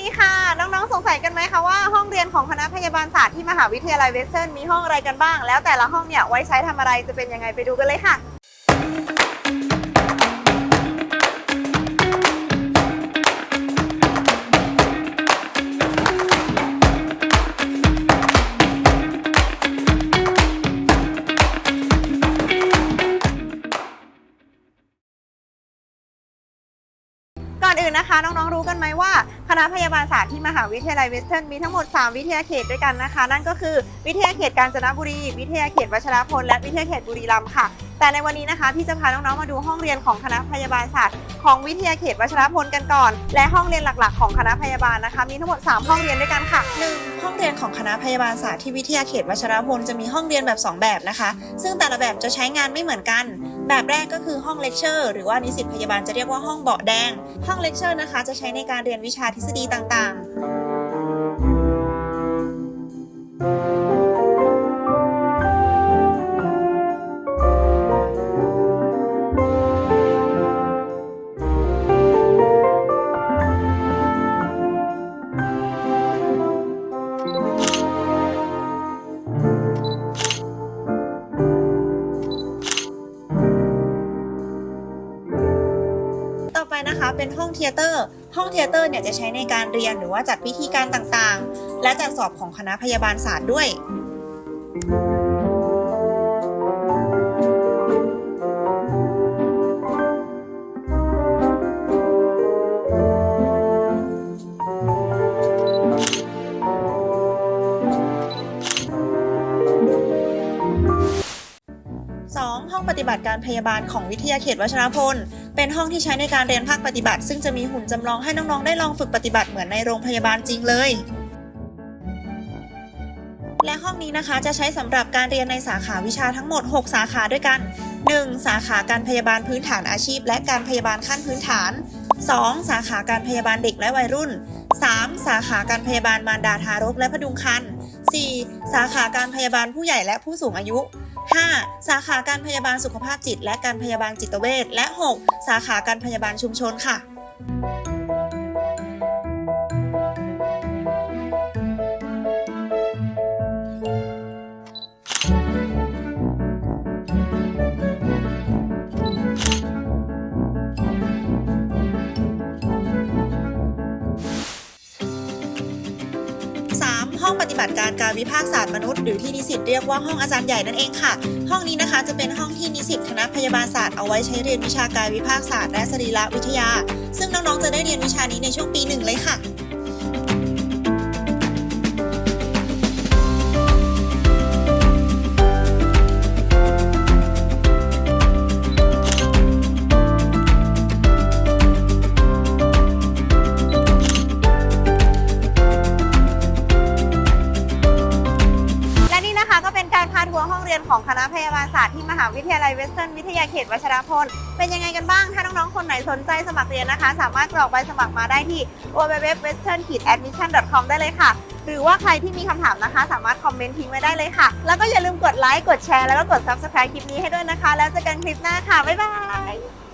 ดีค่ะ น้องๆ สงสัยกันไหมคะว่าห้องเรียนของคณะพยาบาลศาสตร์ที่มหาวิทยาลัยเวสเทิร์นมีห้องอะไรกันบ้าง แล้วแต่ละห้องเนี่ยไว้ใช้ทำอะไรจะเป็นยังไงไปดูกันเลยค่ะ ก่อนอื่นนะคะ น้องๆรู้กันไหมว่า คณะพยาบาลศาสตร์ที่มหาวิทยาลัยเวสเทิร์นมีทั้งหมด 3 วิทยาเขตด้วยกันนะคะ นั่นก็คือวิทยาเขตกาญจนบุรี วิทยาเขตวัชรพลและวิทยาเขตบุรีรัมย์ค่ะ แต่ในวันนี้นะคะพี่จะพาน้องๆมาดูห้องเรียนของคณะพยาบาลศาสตร์ของวิทยาเขตวัชรพลกันก่อน และห้องเรียนหลักๆ ของคณะพยาบาลนะคะ มีทั้งหมด 3 ห้องเรียนด้วยกันค่ะ 1. ห้องเรียนของคณะพยาบาลศาสตร์ที่วิทยาเขตวัชรพลจะมีห้องเรียนแบบ 2 แบบนะคะ ซึ่งแต่ละแบบจะใช้งานไม่เหมือนกัน แบบแรกก็คือห้องเลคเชอร์หรือว่านิสิตพยาบาลจะเรียกว่าห้องเบาะแดง ห้องเลคเชอร์นะคะ จะใช้ในการเรียนวิชาทฤษฎีต่างๆ นะคะ เป็นห้องเทเตอร์ ห้องเทเตอร์เนี่ยจะใช้ในการเรียนหรือว่าจัดพิธีการต่างๆ และจัดสอบของคณะพยาบาลศาสตร์ด้วย 2. ห้องปฏิบัติการพยาบาลของวิทยาเขตวัชรพล เป็นห้องที่ใช้ในการเรียนภาคปฏิบัติ ซึ่งจะมีหุ่นจำลองให้น้องๆ ได้ลองฝึกปฏิบัติเหมือนในโรงพยาบาลจริงเลย และห้องนี้นะคะจะใช้สำหรับการเรียนในสาขาวิชาทั้งหมด 6 สาขาด้วยกัน 1. สาขาการพยาบาลพื้นฐานอาชีพ และการพยาบาลขั้นพื้นฐาน 2. สาขาการพยาบาลเด็กและวัยรุ่น 3. สาขาการพยาบาลมารดาทารกและพดุงครรภ์ 4. สาขาการพยาบาลผู้ใหญ่และผู้สูงอายุ 5. สาขาการพยาบาลสุขภาพจิต และการพยาบาลจิตเวชและ 6. สาขาการพยาบาลชุมชนค่ะ ห้องปฏิบัติการการวิภาคศาสตร์มนุษย์หรือที่นิสิตเรียกว่าห้องอาจารย์ใหญ่นั่นเองค่ะ ห้องนี้นะคะจะเป็นห้องที่นิสิตคณะพยาบาลศาสตร์เอาไว้ใช้เรียนวิชาการวิภาคศาสตร์และสรีรวิทยา ซึ่งน้องๆจะได้เรียนวิชานี้ในช่วงปีหนึ่งเลยค่ะ วห้องเรียนของคณะพยาบาลศาสตร์ที่มหาวิทยาลัยเวสเทิร์นวิทยาเขตวัชรพล เป็นยังไงกันบ้าง ถ้าน้องๆ คนไหนสนใจสมัครเรียนนะคะ สามารถกรอกใบสมัครมาได้ที่ www.western-admission.com ได้เลยค่ะ หรือว่าใครที่มีคำถามนะคะ สามารถคอมเมนต์ทิ้งไว้ได้เลยค่ะ แล้วก็อย่าลืมกดไลค์ กดแชร์ แล้วก็กด subscribe คลิปนี้ให้ด้วยนะคะ แล้วเจอกันคลิปหน้าค่ะ บ๊ายบาย